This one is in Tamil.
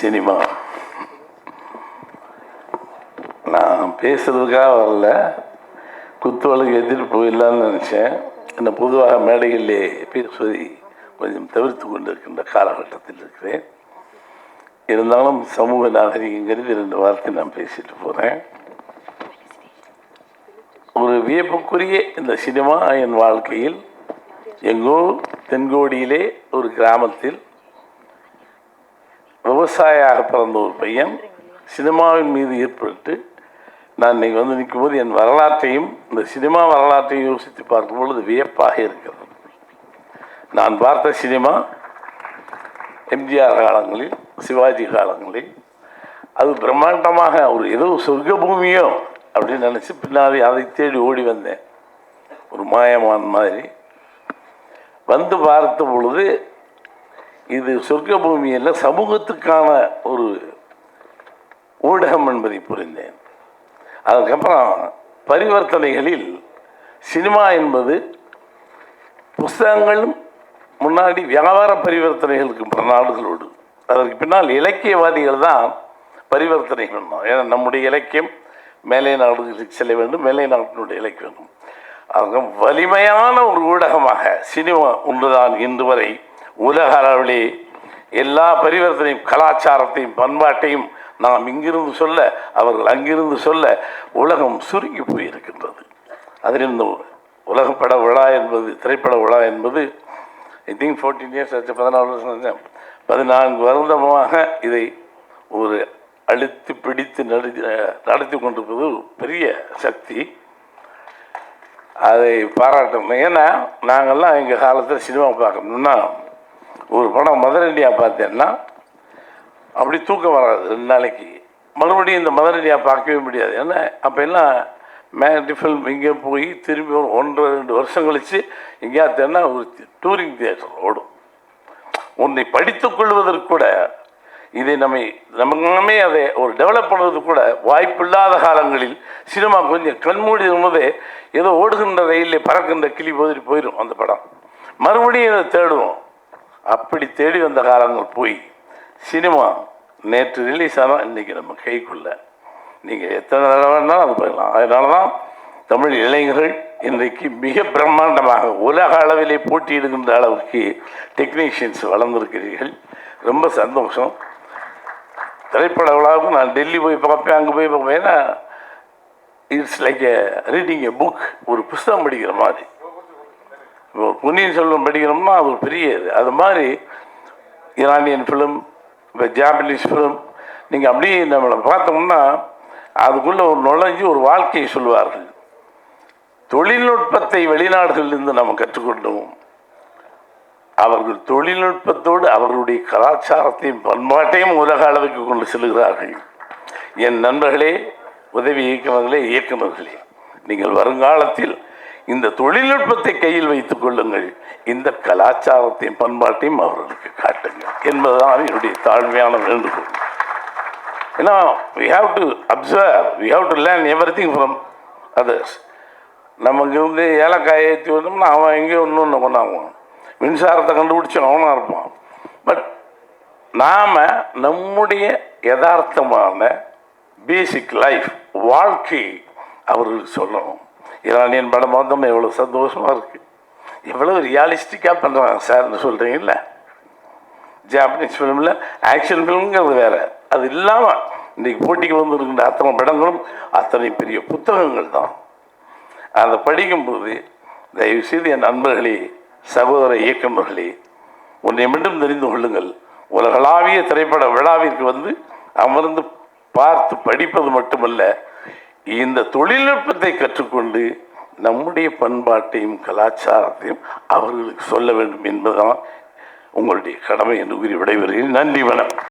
சினிமா. நான் பேசுறதுக்காக வரல. குத்துவளுக்கு எதிர்ப்பு இல்லைன்னு நினச்சேன். என்ன பொதுவாக மேடைகளிலே பேசுவதை கொஞ்சம் தவிர்த்து கொண்டிருக்கின்ற காலகட்டத்தில் இருக்கிறேன். இருந்தாலும் சமூக நாகரிகங்கிறது ரெண்டு வார்த்தை நான் பேசிட்டு போகிறேன் ஒரு வியப்புக்குரிய இந்த சினிமா என் வாழ்க்கையில் எங்கோ தென்கோடியிலே ஒரு கிராமத்தில் விவசாயியாக பிறந்த ஒரு பையன் சினிமாவின் மீது ஏற்பட்டு நான் இன்னைக்கு வந்து நிற்கும்போது என் வரலாற்றையும் இந்த சினிமா வரலாற்றையும் யோசித்து பார்க்கும் பொழுது வியப்பாக இருக்கிறது. நான் பார்த்த சினிமா எம்ஜிஆர் காலங்களில் சிவாஜி காலங்களில் அது பிரம்மாண்டமாக ஒரு ஏதோ சொர்க்க பூமியோ அப்படின்னு நினச்சி பின்னாடி அதை தேடி ஓடி வந்தேன். ஒரு மாயமான் மாதிரி. வந்து பார்த்த பொழுது இது சொர்க்க பூமியில் சமூகத்துக்கான ஒரு ஊடகம் என்பதை புரிந்தேன். அதுக்கப்புறம் பரிவர்த்தனைகளில் சினிமா என்பது புஸ்தகங்களும் முன்னாடி வியாபார பரிவர்த்தனைகளுக்கு பிற நாடுகளோடு. அதற்கு பின்னால் இலக்கியவாதிகள் தான் பரிவர்த்தனை பண்ணோம் ஏன்னா நம்முடைய இலக்கியம் மேலை நாடுகளுக்கு செல்ல வேண்டும் மேலை நாட்டினுடைய இலக்கியம் வேண்டும். வலிமையான ஒரு ஊடகமாக சினிமா ஒன்றுதான் இன்று வரை உலக அளவிலே எல்லா பரிவர்த்தனையும் கலாச்சாரத்தையும் பண்பாட்டையும் நாம் இங்கிருந்து சொல்ல அவர்கள் அங்கிருந்து சொல்ல உலகம் சுருங்கி போயிருக்கின்றது. அதில் இந்த உலகப்பட விழா என்பது திரைப்பட விழா என்பது ஐ திங்க் ஃபோர்டீன் இயர்ஸ் ஆச்சு பதினாலு வருஷம் பதினான்கு வருடமாக இதை ஒரு அழுத்தி பிடித்து நடத்தி நடத்தி கொண்டிருப்பது பெரிய சக்தி. அதை பாராட்டணும். ஏன்னா நாங்கள்லாம் எங்கள் காலத்தில் சினிமா பார்க்கணும்னா ஒரு படம் மதர் இந்தியா பார்த்தேன்னா அப்படி தூக்கம் வராது ரெண்டு நாளைக்கு. மறுபடியும் இந்த மதர் பார்க்கவே முடியாது. ஏன்னா அப்போ எல்லாம் மேக்னி ஃபில்ம் இங்கே போய் திரும்பி ஒரு ஒன்றரை ரெண்டு வருஷம் கழித்து எங்கேயாத்தேன்னா ஒரு டூரிங் தியேட்டர் ஓடும். உன்னை படித்துக்கொள்வதற்கு கூட இதை நம்மை நமமே அதை ஒரு டெவலப் பண்ணுறது கூட வாய்ப்பில்லாத காலங்களில் சினிமா கொஞ்சம் கண்மூடி போதே ஏதோ ஓடுகின்ற ரயிலில் பறக்கின்ற கிளி போதிட்டு போயிடும் அந்த படம். மறுபடியும் இதை தேடுவோம். அப்படி தேடி வந்த காலங்கள் போய் சினிமா நேற்று ரிலீஸ் ஆனால் இன்றைக்கி நம்ம கைக்குள்ள. நீங்கள் எத்தனை தடவை வேணாலும் அது போயிடலாம் அதனால தான் தமிழ் இளைஞர்கள் இன்றைக்கு மிக பிரம்மாண்டமாக உலக அளவிலே போட்டியிடுகின்ற அளவுக்கு டெக்னீஷியன்ஸ் வளர்ந்துருக்கிறீர்கள். ரொம்ப சந்தோஷம். திரைப்பட விழாவுக்கு நான் டெல்லி போய் பார்ப்பேன் அங்கே போய் பார்ப்பேன். ஏன்னா it's like a reading a book ஒரு புஸ்தகம் படிக்கிற மாதிரி. இப்போ பொன்னியின் செல்வம் படிக்கிறோம்னா அது பெரிய இது. அது மாதிரி ஈரானியன் ஃபிலிம் இப்போ ஜாப்பனீஸ் ஃபிலிம் நீங்கள் அப்படியே நம்மளை பார்த்தோம்னா அதுக்குள்ளே ஒரு நுழைஞ்சு ஒரு வாழ்க்கையை சொல்வார்கள். தொழில்நுட்பத்தை வெளிநாடுகளிலிருந்து நம்ம கற்றுக்கொண்டோம். அவர்கள் தொழில்நுட்பத்தோடு அவர்களுடைய கலாச்சாரத்தையும் பண்பாட்டையும் உலக அளவுக்கு கொண்டு செல்கிறார்கள். என் நண்பர்களே உதவி இயக்குநர்களே இயக்குநர்களே நீங்கள் வருங்காலத்தில் இந்த தொழில்நுட்பத்தை கையில் வைத்துக் கொள்ளுங்கள். இந்த கலாச்சாரத்தையும் பண்பாட்டையும் அவர்களுக்கு காட்டுங்கள் என்பதுதான் என்னுடைய தாழ்மையான வேண்டுகோள். ஏன்னா we have to observe we have to learn everything from others நமக்கு வந்து ஏலக்காய் ஏற்றி வந்தோம்னா அவன் எங்கேயோ இன்னொன்று கொண்டாங்குவான் மின்சாரத்தை கண்டுபிடிச்சவன் அவனாக இருப்பான். பட் நாம் நம்முடைய யதார்த்தமான பேசிக் லைஃப் வாழ்க்கை அவர்களுக்கு சொல்லணும். ஈரானியன் படம் பார்த்தோம் எவ்வளோ சந்தோஷமாக இருக்குது எவ்வளோ ரியாலிஸ்டிக்காக பண்ணுறாங்க சார்னு சொல்கிறீங்கல்ல ஜாப்பனீஸ் ஃபிலிமில் ஆக்ஷன் ஃபிலிம்ங்கிறது வேறு. அது இல்லாமல் இன்றைக்கி போட்டிக்கு வந்துருக்கின்ற அத்தனை படங்களும் அத்தனை பெரிய புத்தகங்கள் தான். அதை படிக்கும்போது தயவுசெய்து என் நண்பர்களே சகோதர இயக்குநர்களே ஒன்றை மட்டும் தெரிந்து கொள்ளுங்கள். உலகளாவிய திரைப்பட விழாவிற்கு வந்து அமர்ந்து பார்த்து படிப்பது மட்டுமல்ல இந்த தொழில்நுட்பத்தை கற்றுக்கொண்டு நம்முடைய பண்பாட்டையும் கலாச்சாரத்தையும் அவர்களுக்கு சொல்ல வேண்டும் என்பதுதான் உங்களுடைய கடமை என்று கூறி விடைபெறுகிறேன். நன்றி வணக்கம்.